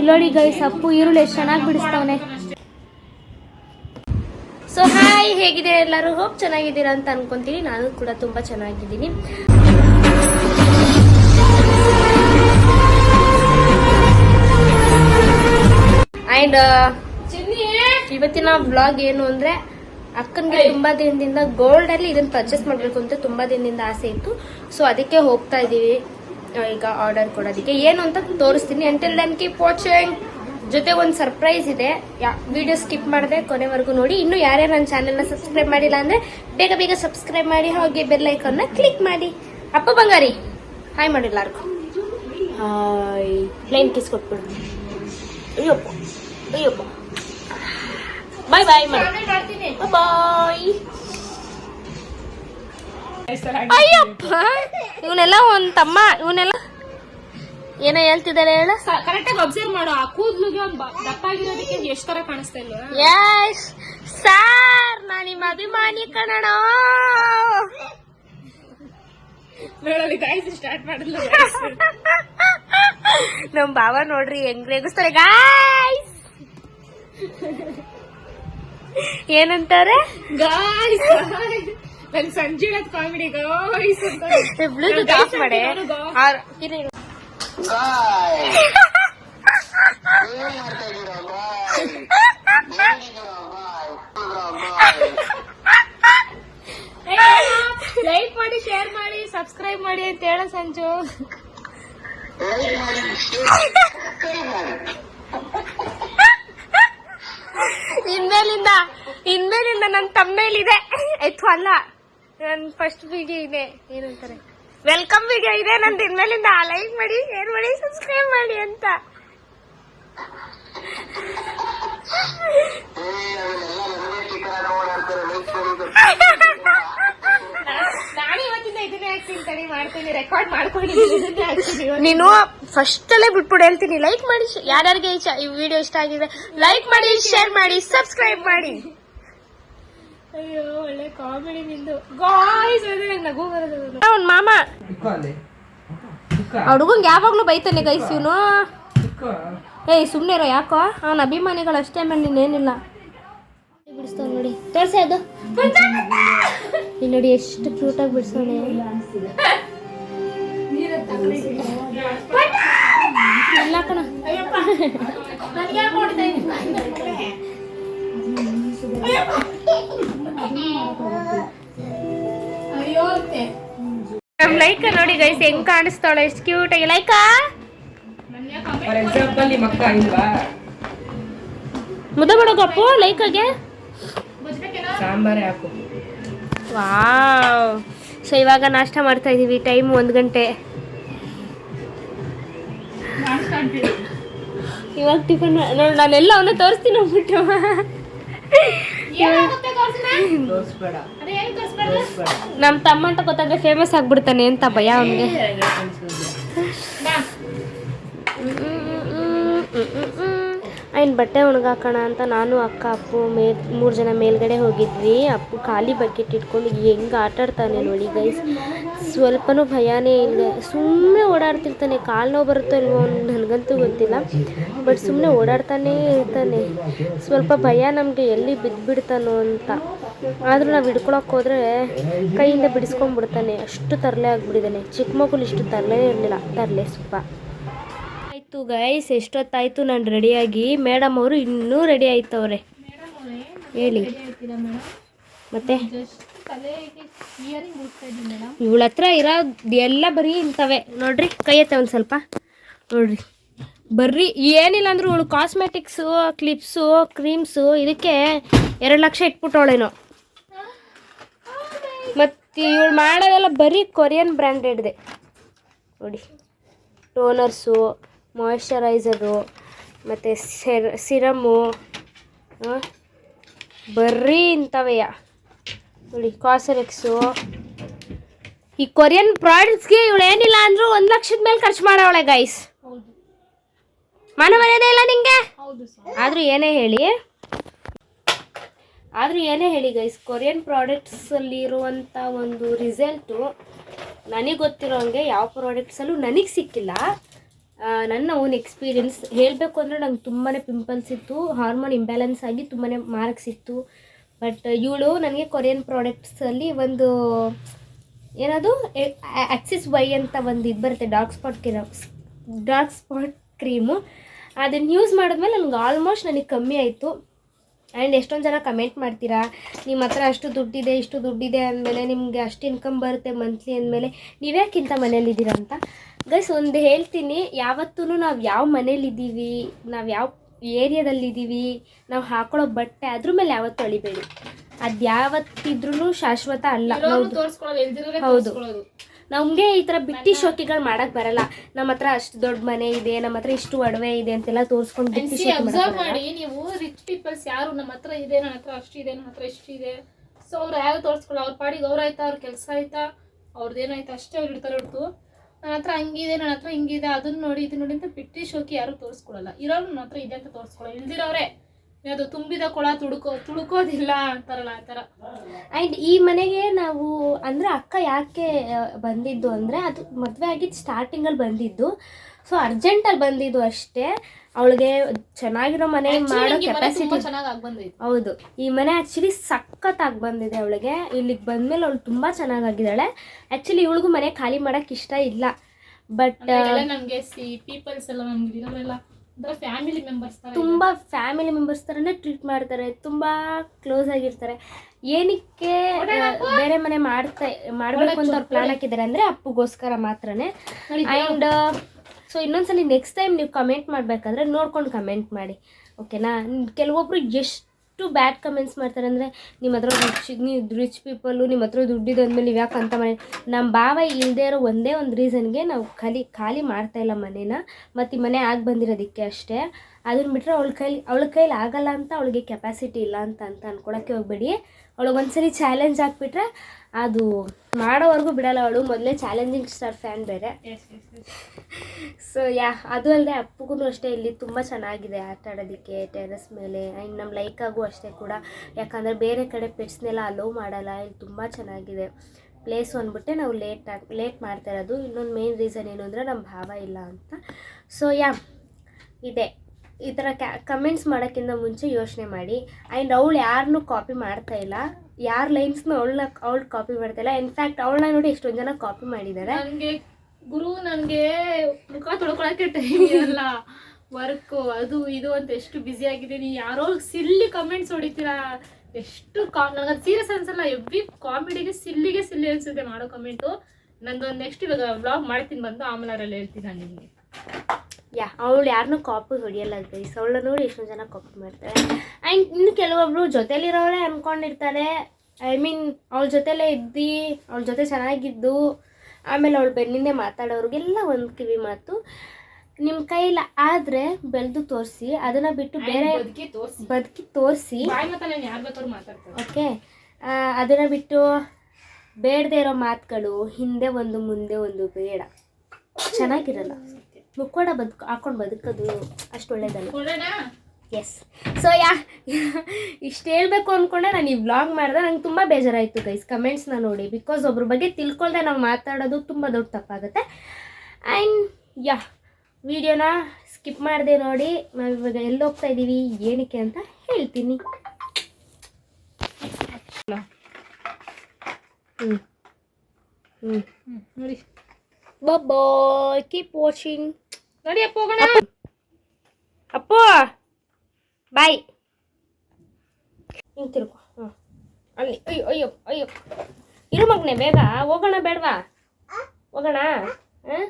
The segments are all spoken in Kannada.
ಇಲ್ಲೋಡಿ ಗೈಸ್ ಅಪ್ಪು ಈರುಳ್ಳಿ ಎಷ್ಟು ಚೆನ್ನಾಗಿ ಬಿಡಿಸ್ತಾವನೆ. ಸೊ ಹಾಯ್ ಹೇಗಿದೆ ಎಲ್ಲರೂ? ಹೋಪ್ ಚೆನ್ನಾಗಿದ್ದೀರಾ ಅಂತ ಅನ್ಕೊಂತೀನಿ. ನಾನು ಕೂಡ ತುಂಬಾ ಚೆನ್ನಾಗಿದ್ದೀನಿ. ಅಂಡ್ ಇವತ್ತಿನ ಬ್ಲಾಗ್ ಏನು ಅಂದ್ರೆ ಅಕ್ಕನ್ಗೆ ತುಂಬಾ ದಿನದಿಂದ ಗೋಲ್ಡ್ ಅಲ್ಲಿ ಇದನ್ನ ಪರ್ಚೇಸ್ ಮಾಡ್ಬೇಕು ಅಂತ ತುಂಬಾ ದಿನದಿಂದ ಆಸೆ ಇತ್ತು. ಸೊ ಅದಕ್ಕೆ ಹೋಗ್ತಾ ಇದೀವಿ. ಈಗ ಆರ್ಡರ್ ಕೊಡೋದಕ್ಕೆ. ಏನು ಅಂತ ತೋರಿಸ್ತೀನಿ. ಅಂಟಿಲ್ ದನ್ ಕೀಪ್ ವಾಚಿಂಗ್ ಜೊತೆ ಒಂದು ಸರ್ಪ್ರೈಸ್ ಇದೆ. ವಿಡಿಯೋ ಸ್ಕಿಪ್ ಮಾಡದೆ ಕೊನೆವರೆಗೂ ನೋಡಿ. ಇನ್ನು ಯಾರ್ಯಾರು ನನ್ನ ಚಾನೆಲ್ನ ಸಬ್ಸ್ಕ್ರೈಬ್ ಮಾಡಿಲ್ಲ ಅಂದ್ರೆ ಬೇಗ ಬೇಗ ಸಬ್ಸ್ಕ್ರೈಬ್ ಮಾಡಿ ಹಾಗೆ ಬೆಲ್ ಐಕಾನ್ನ ಕ್ಲಿಕ್ ಮಾಡಿ. ಅಪ್ಪ ಬಂಗಾರಿ ಹಾಯ್ ಮಾಡಿಲ್ಲ ಯಾರಿಗೂ ಹಾಯ್ ಪ್ಲೇನ್ ಕಿಸ್ ಕೊಟ್ಬಿಡು. ಅಯ್ಯಪ್ಪ ಅಯ್ಯಪ್ಪ. ಬಾಯ್ ಬಾಯ್ ಬಾಯ್. ಅಯ್ಯಪ್ಪ! ಇವನೆಲ್ಲ ಒಂದ್ ತಮ್ಮ ಇವನೆಲ್ಲ ಏನೋ ಹೇಳ್ತಿದ್ದಾರೆ ಹೇಳ. ಕರೆಕ್ಟ್ ಆಗಿ ಅಬ್ಸರ್ವ್ ಮಾಡು. ಆ ಕೂದ್ಲಿಗೆ ಒಂದ್ ದಪ್ಪ ಆಗಿರೋದಕ್ಕೆ ಎಷ್ಟ್ ತರ ಕಾಣಿಸ್ತಾ ಇಲ್ವಾ? ಯಸ್ ಸಾರ್ ನಾನು ನಿಮ್ಮ ಅಭಿಮಾನಿ ಕಣಣ ನೋಡಲಿ ಗಾಯಸ್ ಸ್ಟಾರ್ಟ್ ಮಾಡಿದ್ಲು ನಮ್ ಬಾವ ನೋಡ್ರಿ ಹೆಂಗ್ ರೇಗಿಸ್ತಾರೆ. ಗಾಯ್ಸ್ ಏನಂತಾರೆ? ಗಾಯ್ಸ್ ನನ್ ಸಂಜೆ ಕಾಮಿಡಿ ಗಾಯ್ಸ್ ಅಂತ. ಬ್ಲೂಟೂತ್ ಆಫ್ ಮಾಡಿ. ಲೈಕ್ ಮಾಡಿ ಶೇರ್ ಮಾಡಿ ಸಬ್ಸ್ಕ್ರೈಬ್ ಮಾಡಿ ಅಂತ ಹೇಳ ಸಂಜು. ಇನ್ಮೇಲಿಂದ ಇನ್ಮೇಲಿಂದ ನನ್ನ ತಮ್ಮೇಲಿದೆ. ಆಯ್ತು ಅಲ್ಲ, ನನ್ ಫಸ್ಟ್ ವಿಡಿಯೋ ಇದೆ. ಏನಂತಾರೆ? ವೆಲ್ಕಮ್ ವಿಡಿಯೋ ಇದೆ. ನಂದು ಇನ್ಮೇಲಿಂದ ಲೈಕ್ ಮಾಡಿ ಶೇರ್ ಮಾಡಿ ಸಬ್ಸ್ಕ್ರೈಬ್ ಮಾಡಿ ಅಂತ ನಾನು ಇವತ್ತಿಂದ ಇದನ್ನೇ ಹಾಕ್ತೀನಿ ಮಾಡ್ತೀನಿ ರೆಕಾರ್ಡ್ ಮಾಡ್ಕೊಂಡಿದ್ದೀನಿ. ನೀನು ಫಸ್ಟ್ ಅಲ್ಲೇ ಬಿಟ್ಬಿಡು ಹೇಳ್ತೀನಿ. ಲೈಕ್ ಮಾಡಿ ಯಾರ್ಯಾರಿಗೆ ಈ ವಿಡಿಯೋ ಇಷ್ಟ ಆಗಿದೆ ಲೈಕ್ ಮಾಡಿ ಶೇರ್ ಮಾಡಿ ಸಬ್ಸ್ಕ್ರೈಬ್ ಮಾಡಿ. ಅಯ್ಯೋ ಒಳ್ಳೆ ಕಾಮಿಡಿ ನಿಂದು. ಗಾಯ್ಸ್ ಅಂದ್ರೆ ನಗು ಬರೋದು ಅವ್ನ್ ಮಾಮ. ಹುಡುಗಂಗೆ ಯಾವಾಗ್ಲೂ ಬೈತಾನೆ ಗೈಸ್ ಇವನು. ಏಯ್ ಸುಮ್ಮನೆ ಇರೋ ಯಾಕೋ? ಅವನ ಅಭಿಮಾನಿಗಳು ಅಷ್ಟೇ ಮೇಲೆ ನೀನೇನಿಲ್ಲ ಬಿಡಿಸ್ತಾವ ನೋಡಿ. ತೋರ್ಸಿ ಅದು ಇಲ್ಲಿ ನೋಡಿ ಎಷ್ಟು ಕ್ಯೂಟಾಗಿ ಬಿಡಿಸೋನೆ ನಮ್ ಲೈಕ ನೋಡಿ ಗೈಸ್ ಹೆಂಗ್ ಕಾಣಿಸ್ತಾಳೆ? ಎಷ್ಟು ಕ್ಯೂಟ್ ಆಗಿ. ಲೈಕ? ಫಾರ್ ಎಕ್ಸಾಂಪಲ್ ನಿಮ್ಮ ಅಕ್ಕ ಇಲ್ವಾ ಮುದ ಮಾಡೋಕಪ್ಪು ಲೈಕಾಗೆ? ಸಾಂಬಾರೇ ಹಾಕು. ವಾವ್. ಸೊ ಇವಾಗ ನಾಷ್ಟ ಮಾಡ್ತಾ ಇದೀವಿ ಟೈಮ್ ಒಂದು ಗಂಟೆ. ಇವಾಗ ಟಿಫನ್ ನೋಡಿ ನಾನೆಲ್ಲ ಅವನ್ನ ತೋರಿಸ್ತೀನಿ ಹೋಗ್ಬಿಟ್ಟು ನಮ್ಮ ತಮ್ಮ ಅಂತ ಗೊತ್ತಾದ್ರೆ ಫೇಮಸ್ ಆಗ್ಬಿಡ್ತಾನೆ ಅಂತ ಭಯ ಅವನಿಗೆ. ಆಯ್ನ್ ಬಟ್ಟೆ ಒಣಗಾಕೋಣ ಅಂತ ನಾನು ಅಕ್ಕ, ಅಪ್ಪು, ಮೇ, ಮೂರು ಜನ ಮೇಲ್ಗಡೆ ಹೋಗಿದ್ವಿ. ಅಪ್ಪು ಖಾಲಿ ಬಕೆಟ್ ಇಟ್ಕೊಂಡು ಹೆಂಗೆ ಆಟಾಡ್ತಾನೆ ನೋಡಿ ಗೈಸ್ ಸ್ವಲ್ಪನೂ ಭಯಾನೇ ಇಲ್ಲ ಸುಮ್ಮನೆ ಓಡಾಡ್ತಿರ್ತಾನೆ. ಕಾಲು ನೋವು ಬರುತ್ತೋ ಇಲ್ವೋ ನನಗಂತೂ ಗೊತ್ತಿಲ್ಲ. ಬಟ್ ಸುಮ್ಮನೆ ಓಡಾಡ್ತಾನೇ ಇರ್ತಾನೆ. ಸ್ವಲ್ಪ ಭಯ ನಮಗೆ ಎಲ್ಲಿ ಬಿದ್ದುಬಿಡ್ತಾನೋ ಅಂತ. ಆದರೂ ನಾವು ಹಿಡ್ಕೊಳಕ್ಕೆ ಹೋದರೆ ಕೈಯಿಂದ ಬಿಡಿಸ್ಕೊಂಡ್ಬಿಡ್ತಾನೆ. ಅಷ್ಟು ತರಲೆ ಆಗಿಬಿಟ್ಟಿದ್ದಾನೆ. ಚಿಕ್ಕ ಮಗುಲು ಇಷ್ಟು ತರಲೇ ಇರಲಿಲ್ಲ. ತರಲೆ ಸ್ವಲ್ಪ ಆಯಿತು ಗೈಸ್ ಎಷ್ಟೊತ್ತಾಯಿತು? ನಾನು ರೆಡಿಯಾಗಿ ಮೇಡಮ್ ಅವರು ಇನ್ನೂ ರೆಡಿ ಆಯ್ತವ್ರೆ. ಹೇಳಿ. ಮತ್ತೆ? ಇವಳ ಹತ್ರ ಇರೋದು ಎಲ್ಲ ಬರೀ ಇಂಥವೆ. ನೋಡ್ರಿ ಕೈ ಎತ್ತೆ ಒಂದು ಸ್ವಲ್ಪ. ನೋಡ್ರಿ. ಬರ್ರಿ ಏನಿಲ್ಲ ಅಂದ್ರೆ ಇವಳು ಕಾಸ್ಮೆಟಿಕ್ಸು ಕ್ಲಿಪ್ಸು ಕ್ರೀಮ್ಸು ಇದಕ್ಕೆ ಎರಡು ಲಕ್ಷ ಇಟ್ಬಿಟ್ಟವಳೇನೋ. ಮತ್ತು ಇವಳು ಮಾಡೋದೆಲ್ಲ ಬರೀ ಕೊರಿಯನ್ ಬ್ರ್ಯಾಂಡೆಡ್ದೆ ನೋಡಿ ಟೋನರ್ಸು ಮಾಯಶ್ಚರೈಸರು ಮತ್ತು ಸೆರ್ ಸಿರಮ್ಮು ಬರ್ರೀ ಇಂಥವೆಯ? ನೋಡಿ ಕಾಸರೆಕ್ಸು ಈ ಕೊರಿಯನ್ ಪ್ರಾಡಕ್ಟ್ಸ್ಗೆ ಇವಳು ಏನಿಲ್ಲ ಅಂದರೂ ಒಂದು ಲಕ್ಷದ ಮೇಲೆ ಖರ್ಚು ಮಾಡೋವಳೆ ಗೈಸ್ ಮನೆ ಮರ್ಯಾದೇ ಇಲ್ಲ ನಿಂಗೆ? ಆದರೂ ಏನೇ ಹೇಳಿ. ಆದರೂ ಏನೇ ಹೇಳಿ ಗೈಸ್ ಕೊರಿಯನ್ ಪ್ರಾಡಕ್ಟ್ಸಲ್ಲಿ ಇರುವಂಥ ಒಂದು ರಿಸಲ್ಟು ನನಗೆ ಗೊತ್ತಿರೋ ಹಂಗೆ ಯಾವ ಪ್ರಾಡಕ್ಟ್ಸಲ್ಲೂ ನನಗೆ ಸಿಕ್ಕಿಲ್ಲ. ನನ್ನ ಓನ್ ಎಕ್ಸ್ಪೀರಿಯನ್ಸ್ ಹೇಳಬೇಕು ಅಂದರೆ ನಂಗೆ ತುಂಬಾ ಪಿಂಪಲ್ಸ್ ಇತ್ತು. ಹಾರ್ಮೋನ್ ಇಂಬ್ಯಾಲೆನ್ಸ್ ಆಗಿ ತುಂಬಾ ಮಾರ್ಕ್ಸ್ ಇತ್ತು. ಬಟ್ ಇವಳು ನನಗೆ ಕೊರಿಯನ್ ಪ್ರಾಡಕ್ಟ್ಸಲ್ಲಿ ಒಂದು, ಏನದು? ಆಕ್ಸಿಸ್ ವೈ ಅಂತ ಒಂದು ಇದು ಬರುತ್ತೆ dark spot cream dark spot cream ಅದನ್ನು ಯೂಸ್ ಮಾಡಿದ್ಮೇಲೆ ನನಗೆ ಆಲ್ಮೋಸ್ಟ್ ನನಗೆ ಕಮ್ಮಿ ಆಯಿತು. ಆ್ಯಂಡ್ ಎಷ್ಟೊಂದು ಜನ ಕಮೆಂಟ್ ಮಾಡ್ತೀರಾ? ನಿಮ್ಮ ಹತ್ರ ಅಷ್ಟು ದುಡ್ಡಿದೆ, ಇಷ್ಟು ದುಡ್ಡಿದೆ ಅಂದಮೇಲೆ ನಿಮಗೆ ಅಷ್ಟು ಇನ್ಕಮ್ ಬರುತ್ತೆ ಮಂತ್ಲಿ ಅಂದಮೇಲೆ ನೀವ್ಯಾಕಿಂತ ಮನೇಲಿದ್ದೀರಾ ಅಂತ. ಗೈಸ್ ಒಂದು ಹೇಳ್ತೀನಿ. ಯಾವತ್ತೂ ನಾವು ಯಾವ ಮನೇಲಿದ್ದೀವಿ ನಾವು ಯಾವ ಏರಿಯಾದಲ್ಲಿದ್ದೀವಿ ನಾವು ಹಾಕೊಳ್ಳೋ ಬಟ್ಟೆ ಅದ್ರ ಮೇಲೆ ಯಾವತ್ತು ಅಳಿಬೇಡಿ. ಅದು ಯಾವತ್ತಿದ್ರೂ ಶಾಶ್ವತ ಅಲ್ಲ. ಹೌದು. ನಮಗೆ ಈ ಥರ ಬಿಟ್ಟಿ ಶೋಕಿಗಳು ಮಾಡಕ್ ಬರಲ್ಲ. ನಮ್ಮ ಹತ್ರ ಅಷ್ಟು ದೊಡ್ಡ ಮನೆ ಇದೆ ನಮ್ಮ ಹತ್ರ ಇಷ್ಟು ಒಡವೆ ಇದೆ ಅಂತೆಲ್ಲ ತೋರಿಸ್ಕೊಂಡು ಬಿಟ್ಟಿ ಶೋಕಿ. ಮಾಡಿ ನೀವು ರಿಚ್ ಪೀಪಲ್ಸ್ ಯಾರು? ನಮ್ಮ ಹತ್ರ ಇದೆ ನನ್ನ ಹತ್ರ ಅಷ್ಟಿದೆ ನನ್ನ ಹತ್ರ ಇದೆ. ಸೊ ಅವ್ರು ಯಾರು ತೋರಿಸ್ಕೊಳ್ಳೋ ಅವ್ರ ಪಾಡಿಗೆ ಅವ್ರ ಆಯ್ತಾ? ಅವ್ರ ಕೆಲಸ ಆಯ್ತಾ? ಅವ್ರದ್ದು ಏನಾಯ್ತಾ? ಅಷ್ಟೇ ಅವ್ರು ಇಡ್ತಾರೆ ಹೊರತು. ನನ್ನ ಹತ್ರ ಹಂಗಿದೆ ನನ್ನ ಹತ್ರ ಹಿಂಗಿದೆ ಅದನ್ನ ನೋಡಿ, ಇದನ್ನ ನೋಡಿ ಅಂತ ಬಿಟ್ಟಿ ಶೋಕಿ ಯಾರು ತೋರಿಸ್ಕೊಳ್ಳಲ್ಲ ಇರೋರು ನನ್ನ ಹತ್ರ ಇದೆ ಅಂತ ತೋರಿಸ್ಕೊಳ್ಳೋ ಇಲ್ದಿರೋರೆ, ಅದು ತುಂಬಿದ ಕೊಳ ತುಡುಕೋ ತುಳುಕೋದಿಲ್ಲ ಅಂತಾರಲ್ಲ ಆ ಥರ. ಆ್ಯಂಡ್ ಈ ಮನೆಗೆ ನಾವು, ಅಂದರೆ ಅಕ್ಕ ಯಾಕೆ ಬಂದಿದ್ದು ಅಂದರೆ ಅದು ಮದುವೆ ಆಗಿದ್ದು ಸ್ಟಾರ್ಟಿಂಗಲ್ಲಿ ಬಂದಿದ್ದು. ಸೊ ಅರ್ಜೆಂಟಲ್ಲಿ ಬಂದಿದ್ದು ಅಷ್ಟೇ. ಅವಳಿಗೆ ಚೆನ್ನಾಗಿರೋ ಮನೆ ಮಾಡೋ ಕೆಪಾಸಿಟಿ ಹೌದು. ಈ ಮನೆ ಆ್ಯಕ್ಚುಲಿ ಸಖತ್ತಾಗಿ ಬಂದಿದೆ ಅವಳಿಗೆ. ಇಲ್ಲಿಗೆ ಬಂದಮೇಲೆ ಅವಳು ತುಂಬ ಚೆನ್ನಾಗಾಗಿದ್ದಾಳೆ ಆ್ಯಕ್ಚುಲಿ ಇವಳಿಗೂ ಮನೆ ಖಾಲಿ ಮಾಡೋಕ್ಕೆ ಇಷ್ಟ ಇಲ್ಲ. ಬಟ್ ನನಗೆ ಸಿ ಪೀಪಲ್ಸ್ ಎಲ್ಲ ನಮ್ಗೆ ಫ್ಯಾಮಿಲಿ ಮೆಂಬರ್ಸ್ ತರ ತುಂಬ ಫ್ಯಾಮಿಲಿ ಮೆಂಬರ್ಸ್ ಥರನೇ ಟ್ರೀಟ್ ಮಾಡ್ತಾರೆ. ತುಂಬ ಕ್ಲೋಸ್ ಆಗಿರ್ತಾರೆ. ಏನಕ್ಕೆ ಬೇರೆ ಮನೆ ಮಾಡ್ತಾ ಮಾಡಬೇಕು ಅಂತ ಅವ್ರು ಪ್ಲಾನ್ ಹಾಕಿದ್ದಾರೆ ಅಂದರೆ ಅಪ್ಪುಗೋಸ್ಕರ ಮಾತ್ರನೇ. ಅಂಡ್ ಆ್ಯಂಡ್ ಸೊ ಇನ್ನೊಂದ್ಸಲಿ ನೆಕ್ಸ್ಟ್ ಟೈಮ್ ನೀವು ಕಮೆಂಟ್ ಮಾಡಬೇಕಾದ್ರೆ ನೋಡ್ಕೊಂಡು ಕಮೆಂಟ್ ಮಾಡಿ. ಓಕೆನಾ ಕೆಲವೊಬ್ರು ಎಷ್ಟು ಬ್ಯಾಡ್ ಕಮೆಂಟ್ಸ್ ಮಾಡ್ತಾರೆ ಅಂದರೆ ನಿಮ್ಮ ಹತ್ರ ರಿಚ್ ನೀವು ರಿಚ್ ಪೀಪಲ್ಲು ನಿಮ್ಮ ಹತ್ರ ದುಡ್ಡಿದೆ ಅಂದಮೇಲೆ ನೀವು ಯಾಕೆ ಅಂತ ಮನೆ ನಮ್ಮ ಭಾವ ಇಲ್ಲದೆ ಇರೋ ಒಂದೇ ಒಂದು ರೀಸನ್ಗೆ ನಾವು ಖಾಲಿ ಖಾಲಿ ಮಾಡ್ತಾಯಿಲ್ಲ ಮನೇನ. ಮತ್ತು ಈ ಮನೆ ಆಗಿ ಬಂದಿರೋದಕ್ಕೆ ಅಷ್ಟೇ. ಅದನ್ನ ಬಿಟ್ಟರೆ ಅವಳ ಕೈಲಿ ಅವಳ ಕೈಲಿ ಆಗಲ್ಲ ಅಂತ ಅವಳಿಗೆ ಕೆಪಾಸಿಟಿ ಇಲ್ಲ ಅಂತ ಅಂತ ಅಂದ್ಕೊಳಕ್ಕೆ ಹೋಗ್ಬೇಡಿ. ಅವಳಿಗೆ ಒಂದ್ಸರಿ ಚಾಲೆಂಜ್ ಹಾಕ್ಬಿಟ್ರೆ ಅದು ಮಾಡೋವರೆಗೂ ಬಿಡಲ್ಲ ಅವಳು. ಮೊದಲೇ ಚಾಲೆಂಜಿಂಗ್ ಸ್ಟಾರ್ ಫ್ಯಾನ್ ಬೇರೆ. ಸೊ ಯಾ ಅದು ಅಲ್ಲದೆ ಅಪ್ಪಗೂ ಅಷ್ಟೇ ಇಲ್ಲಿ ತುಂಬ ಚೆನ್ನಾಗಿದೆ ಆಟ ಆಡೋದಕ್ಕೆ ಟೆರೆಸ್ ಮೇಲೆ. ಆ್ಯಂಡ್ ನಮ್ಮ ಲೈಕಾಗೂ ಅಷ್ಟೇ ಕೂಡ. ಯಾಕಂದರೆ ಬೇರೆ ಕಡೆ ಪೆಟ್ಸ್ನೆಲ್ಲ ಅಲೋ ಮಾಡಲ್ಲ. ಇಲ್ಲಿ ತುಂಬ ಚೆನ್ನಾಗಿದೆ. ಪ್ಲೇಸು ಅಂದ್ಬಿಟ್ಟೆ ನಾವು ಲೇಟ್ ಆಗಿ ಲೇಟ್ ಮಾಡ್ತಾ ಇರೋದು. ಇನ್ನೊಂದು ಮೇನ್ ರೀಸನ್ ಏನು ಅಂದರೆ ನಮ್ಮ ಭಾವ ಇಲ್ಲ ಅಂತ. ಸೊ ಯಾ ಇದೆ. ಈ ಥರ ಕ್ಯಾ ಕಮೆಂಟ್ಸ್ ಮಾಡೋಕ್ಕಿಂತ ಮುಂಚೆ ಯೋಚನೆ ಮಾಡಿ. ಆ್ಯಂಡ್ ಅವಳು ಯಾರನ್ನೂ ಕಾಪಿ ಮಾಡ್ತಾ ಇಲ್ಲ. ಯಾರ ಲೈನ್ಸ್ನ ಅವಳನ್ನ, ಅವಳು ಕಾಪಿ ಮಾಡ್ತಾ ಇಲ್ಲ. ಇನ್ಫ್ಯಾಕ್ಟ್ ಅವಳನ್ನ ನೋಡಿ ಎಷ್ಟೊಂದು ಜನ ಕಾಪಿ ಮಾಡಿದ್ದಾರೆ. ನನಗೆ ಗುರು ನನಗೆ ಮುಖ ತೊಳ್ಕೊಳಕ್ಕೆ ಟೈಮ್ ಇರಲ್ಲ. ವರ್ಕು, ಅದು, ಇದು ಅಂತ ಎಷ್ಟು ಬ್ಯುಸಿ ಆಗಿದ್ದೀನಿ. ಯಾರೋ ಸಿಲ್ಲಿ ಕಮೆಂಟ್ಸ್ ಹೊಡಿತೀರಾ? ಎಷ್ಟು ಕಾ ನನಗೆ ಅದು ಸೀರಿಯಸ್ ಅನ್ಸಲ್ಲ. ಎವ್ರಿ ಕಾಮಿಡಿಗೆ ಸಿಲ್ಲಿಗೆ ಸಿಲ್ಲಿ ಅನ್ಸುತ್ತೆ ಮಾಡೋ ಕಮೆಂಟು ನಂದೊಂದು ನೆಕ್ಸ್ಟ್ ಇವಾಗ ವ್ಲಾಗ್ ಮಾಡ್ತೀನಿ ಬಂದು. ಆಮೇಲೆ ಹೇಳ್ತೀನಿ ನಾನು ನಿಮಗೆ. ಯಾ ಅವಳು ಯಾರನ್ನೂ ಕಾಪಿ ಹೊಡಿಯಲ್ಲ ಗೈಸ್. ಅವಳ ನೋಡಿ ಎಷ್ಟೊಂದು ಜನ ಕಾಪಿ ಮಾಡ್ತಾರೆ. ಆ್ಯಂಡ್ ಇನ್ನು ಕೆಲವೊಬ್ರು ಜೊತೆಲಿರೋರೇ ಅಂದ್ಕೊಂಡಿರ್ತಾರೆ ಐ ಮೀನ್ ಅವಳ ಜೊತೆಲೇ ಇದ್ದು ಅವಳ ಜೊತೆ ಚೆನ್ನಾಗಿದ್ದು ಆಮೇಲೆ ಅವಳು ಬೆನ್ನಿಂದೆ ಮಾತಾಡೋರಿಗೆಲ್ಲ ಒಂದು ಕಿವಿ ಮಾತು. ನಿಮ್ಮ ಕೈಲ ಆದರೆ ಬೆಳೆದು ತೋರಿಸಿ ಅದನ್ನು ಬಿಟ್ಟು ಬೇರೆ ಬದುಕಿ ತೋರಿಸಿ. ಓಕೆ. ಅದನ್ನು ಬಿಟ್ಟು ಬೇಡದೇ ಇರೋ ಮಾತುಗಳು ಹಿಂದೆ ಒಂದು ಮುಂದೆ ಒಂದು ಬೇಡ. ಚೆನ್ನಾಗಿರಲ್ಲ. ಮುಕ್ಕೋಡ ಬದುಕು ಹಾಕೊಂಡು ಬದುಕೋದು ಅಷ್ಟು ಒಳ್ಳೇದಲ್ಲ. ಎಸ್ ಸೊ ಯಾ ಇಷ್ಟು ಹೇಳ್ಬೇಕು ಅಂದ್ಕೊಂಡೆ ನಾನು ಈ ವ್ಲಾಗ್ ಮಾಡಿದೆ ನಂಗೆ ತುಂಬ ಬೇಜಾರಾಯಿತು ಗೈಸ್ ಕಮೆಂಟ್ಸ್ನ ನೋಡಿ ಬಿಕಾಸ್ ಒಬ್ರ ಬಗ್ಗೆ ತಿಳ್ಕೊಳ್ದೆ ನಾವು ಮಾತಾಡೋದು ತುಂಬ ದೊಡ್ಡ ತಪ್ಪಾಗುತ್ತೆ. ಆ್ಯಂಡ್ ಯಾ ವಿಡಿಯೋನ ಸ್ಕಿಪ್ ಮಾಡಿದೆ ನೋಡಿ ನಾವು ಇವಾಗ ಎಲ್ಲಿ ಹೋಗ್ತಾ ಇದ್ದೀವಿ ಏನಕ್ಕೆ ಅಂತ ಹೇಳ್ತೀನಿ. ಹ್ಞೂ ಹ್ಞೂ ನೋಡಿ. ಬಾಯ್ ಕೀಪ್ ವಾಚಿಂಗ್ ನೋಡಿ ಅಪ್ಪ ಹೋಗೋಣ ಅಪ್ಪು ಬಾಯ್ ಹಿಂಗೆ ತಿರ್ಕೊ ಹ್ಞೂ ಅಲ್ಲಿ ಅಯ್ಯೋ ಅಯ್ಯೋ ಅಯ್ಯೋ ಇರು ಮಗನೆ ಬೇಗ ಹೋಗೋಣ ಬೇಡವಾ ಹೋಗೋಣ ಹಾಂ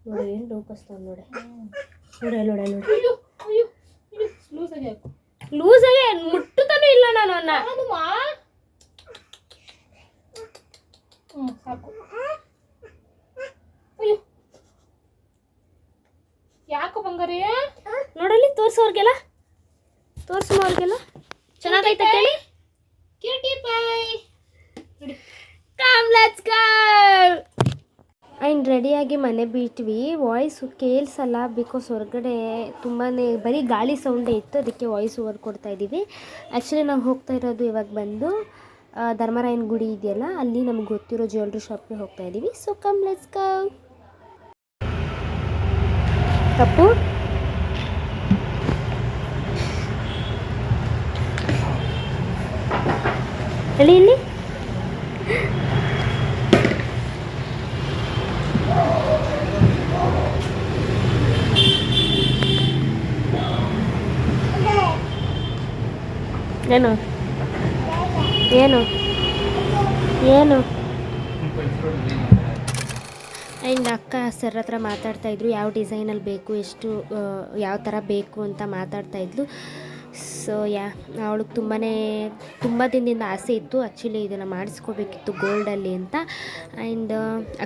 ನೋಡಿ ಏನು ಡೋಕಸ್ತಾವ ನೋಡಿ ನೋಡಿ ನೋಡಿ ನೋಡಿ ಲೂಸ್ ಆಗಿ ಮುಟ್ಟುತ್ತಾನೆ ಇಲ್ಲ ನಾನು ಅವನ್ನ ನಾನು ಮಾ ಸಾಕು ಅಯ್ಯೋ ಯಾಕೋ ನೋಡಲಿ ತೋರ್ಸೋರ್ಗೆಲ್ಲ? ತೋರ್ಸು ಅವ್ರಿಗೆಲ್ಲ ಚೆನ್ನಾಗೈತೆ ಕೇಳಿ? ಕ್ಯೂಟಿ ಬಾಯ್ ನೋಡಿ. ಕಮ್ ಲೆಟ್ಸ್ ಗೋ ಆ್ಯಂಡ್ ರೆಡಿಯಾಗಿ ಮನೆ ಬಿಟ್ವಿ. ವಾಯ್ಸ್ ಕೇಳಿಸಲ್ಲ ಬಿಕಾಸ್ ಹೊರಗಡೆ ತುಂಬಾ ಬರೀ ಗಾಳಿ ಸೌಂಡೇ ಇತ್ತು ಅದಕ್ಕೆ ವಾಯ್ಸ್ ಓವರ್ ಕೊಡ್ತಾ ಇದ್ದೀವಿ. ಆ್ಯಕ್ಚುಲಿ ನಾವು ಹೋಗ್ತಾ ಇರೋದು ಇವಾಗ ಬಂದು ಧರ್ಮರಾಯನ ಗುಡಿ ಇದೆಯಲ್ಲ ಅಲ್ಲಿ ನಮ್ಗೆ ಗೊತ್ತಿರೋ ಜ್ಯುವೆಲ್ರಿ ಶಾಪ್ಗೆ ಹೋಗ್ತಾ ಇದ್ದೀವಿ. ಸೊ ಕಮ್ ಲೆಟ್ಸ್ ಗೋ ತಪ್ಪು ಹೇಳಿ ಇಲ್ಲಿ ಏನು ಏನು ಏನು ಆ್ಯಂಡ್ ಅಕ್ಕ ಸರ್ ಹತ್ರ ಮಾತಾಡ್ತಾ ಇದ್ರು ಯಾವ ಡಿಸೈನಲ್ಲಿ ಬೇಕು ಎಷ್ಟು ಯಾವ ಥರ ಬೇಕು ಅಂತ ಮಾತಾಡ್ತಾ ಇದ್ಲು. ಸೊ ಯಾ ಅವಳಿಗೆ ತುಂಬಾ ತುಂಬ ದಿನದಿಂದ ಆಸೆ ಇತ್ತು ಆ್ಯಕ್ಚುಲಿ ಇದನ್ನು ಮಾಡಿಸ್ಕೋಬೇಕಿತ್ತು ಗೋಲ್ಡಲ್ಲಿ ಅಂತ. ಆ್ಯಂಡ್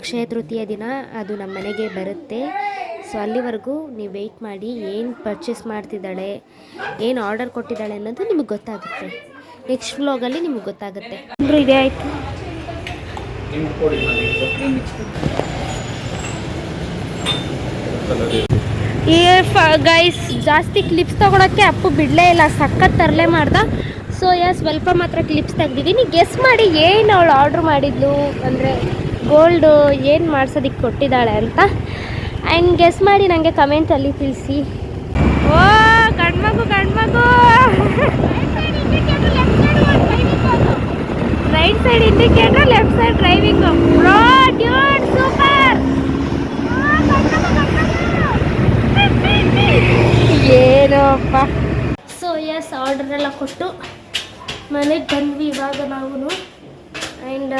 ಅಕ್ಷಯ ತೃತೀಯ ದಿನ ಅದು ನಮ್ಮ ಮನೆಗೆ ಬರುತ್ತೆ. ಸೊ ಅಲ್ಲಿವರೆಗೂ ನೀವು ವೆಯ್ಟ್ ಮಾಡಿ ಏನು ಪರ್ಚೇಸ್ ಮಾಡ್ತಿದ್ದಾಳೆ ಏನು ಆರ್ಡರ್ ಕೊಟ್ಟಿದ್ದಾಳೆ ಅನ್ನೋದು ನಿಮಗೆ ಗೊತ್ತಾಗುತ್ತೆ. ನೆಕ್ಸ್ಟ್ ವ್ಲಾಗಲ್ಲಿ ನಿಮಗೆ ಗೊತ್ತಾಗುತ್ತೆ. ಅಂದರೂ ಇದೇ ಆಯಿತು. ಈ ಗೈಸ್ ಜಾಸ್ತಿ ಕ್ಲಿಪ್ಸ್ ತೊಗೊಳಕ್ಕೆ ಅಪ್ಪು ಬಿಡಲೇ ಇಲ್ಲ, ಸಖತ್ ತರಲೆ ಮಾಡ್ದ. ಸೊ ಯಾ ಸ್ವಲ್ಪ ಮಾತ್ರ ಕ್ಲಿಪ್ಸ್ ತೆಗ್ದಿದ್ದೀನಿ. ಗೆಸ್ ಮಾಡಿ ಏನು ಅವಳು ಆರ್ಡ್ರ್ ಮಾಡಿದ್ಲು? ಅಂದರೆ ಗೋಲ್ಡು ಏನು ಮಾಡ್ಸೋದಕ್ಕೆ ಕೊಟ್ಟಿದ್ದಾಳೆ ಅಂತ. ಆ್ಯಂಡ್ ಗೆಸ್ ಮಾಡಿ ನನಗೆ ಕಮೆಂಟಲ್ಲಿ ತಿಳಿಸಿ. ಓ, ಗಂಡ್ಮಗು ಗಂಡ್ಮಗು! ಆರ್ಡರ್ ಎಲ್ಲ ಕೊಟ್ಟು ಮನೆಗೆ ಬಂದ್ವಿ ಇವಾಗ ನಾವು ಆ್ಯಂಡ್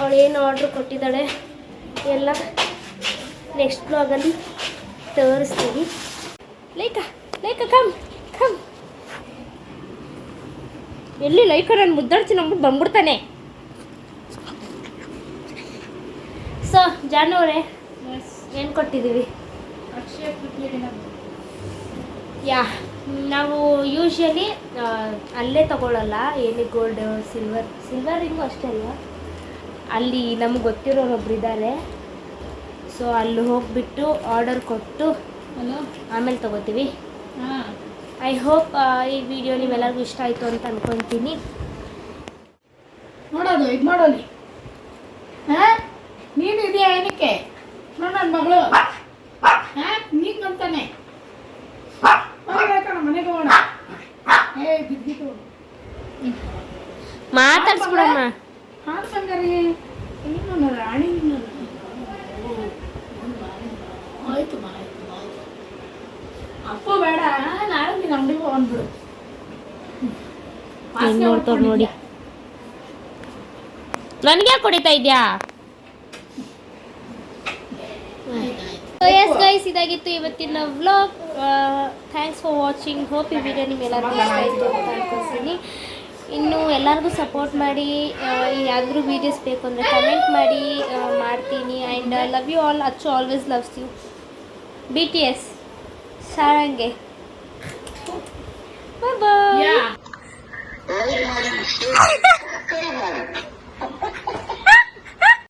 ಅವಳು ಏನು ಆರ್ಡ್ರ್ ಕೊಟ್ಟಿದ್ದಾಳೆ ಎಲ್ಲ ನೆಕ್ಸ್ಟ್ ಬ್ಲಾಗಲ್ಲಿ ತೋರಿಸ್ತೀನಿ. ಲೈಕ ಲೈಕ ಕಮ್ ಕಮ್ ಎಲ್ಲಿ ಲೈಕ ನಾನು ಮುದ್ದಾಡ್ತೀನಿ ಅಂದ್ಬಿಟ್ಟು ಬಂದ್ಬಿಡ್ತಾನೆ. ಸೊ ಜಾನುವಾರೆ ಏನು ಕೊಟ್ಟಿದ್ದೀವಿ? ಯಾ. ನಾವು ಯೂಶ್ವಲಿ ಅಲ್ಲೇ ತಗೊಳ್ಳಲ್ಲ ಏನೇ ಗೋಲ್ಡ್ ಸಿಲ್ವರ್ ಸಿಲ್ವರ್ ರಿಂಗು ಅಷ್ಟೇ ಅಲ್ವಾ? ಅಲ್ಲಿ ನಮ್ಗೆ ಗೊತ್ತಿರೋರು ಒಬ್ರು ಇದ್ದಾರೆ ಸೊ ಅಲ್ಲಿ ಹೋಗಿಬಿಟ್ಟು ಆರ್ಡರ್ ಕೊಟ್ಟು ಆಮೇಲೆ ತಗೋತೀವಿ. ಹಾಂ. ಐ ಹೋಪ್ ಈ ವಿಡಿಯೋ ನಿಮ್ಮೆಲ್ಲರಿಗೂ ಇಷ್ಟ ಆಯಿತು ಅಂತ ಅಂದ್ಕೊತೀನಿ ನೋಡೋದು ಇದು ಮಾಡೋಣ ಹಾಂ? ನೀನು ಇದೆಯಾ ಏನಕ್ಕೆ? ನೋಡೋಣ ನನ್ನ ಮಗಳು. ಹಾಂ? ನೀನು ಕಣ ಮನೆಗೆ ಹೋಗೋಣ. ಏ ಬಿದ್ದಿತ್ತು ಮಾತಾಡ್ಸ್ಬಿಡಮ್ಮ. ಹಾಂ ಸಂಗರಿ. ನೀನು ರಾಣಿ ನೀನು ಆಯ್ತು ಆಯ್ತು ಅಪ್ಪ ಆಯ್ತು ಅಪ್ಪು ಬೇಡ ನಾಳೆ ನಿನ್ನ ಅಂಗಡಿಗೆ ಹೋಗ್ಬಿಡು ನೋಡ್ತಾರ ನೋಡಿ. ನನಗೆ ಹೊಡಿತಾ ಇದೆಯಾ? ಎಸ್ ಗೈಸ್ ಇದಾಗಿತ್ತು ಇವತ್ತಿನ vlog thanks for watching hope ಈ ವಿಡಿಯೋ ನಿಮ್ಮೆಲ್ಲರಿಗೂ ಇಷ್ಟ ಆಯಿತು ಅಂತ ಅನ್ಕೊಳ್ತೀನಿ ಇನ್ನು ಎಲ್ಲರಿಗೂ ಸಪೋರ್ಟ್ ಮಾಡಿ ಯಾವ್ದಾದ್ರು ವೀಡಿಯೋಸ್ ಬೇಕು ಅಂದರೆ ಕಮೆಂಟ್ ಮಾಡಿ ಮಾಡ್ತೀನಿ. And love you all Achchu always loves you B T S ಸಾರಂಗೆ bye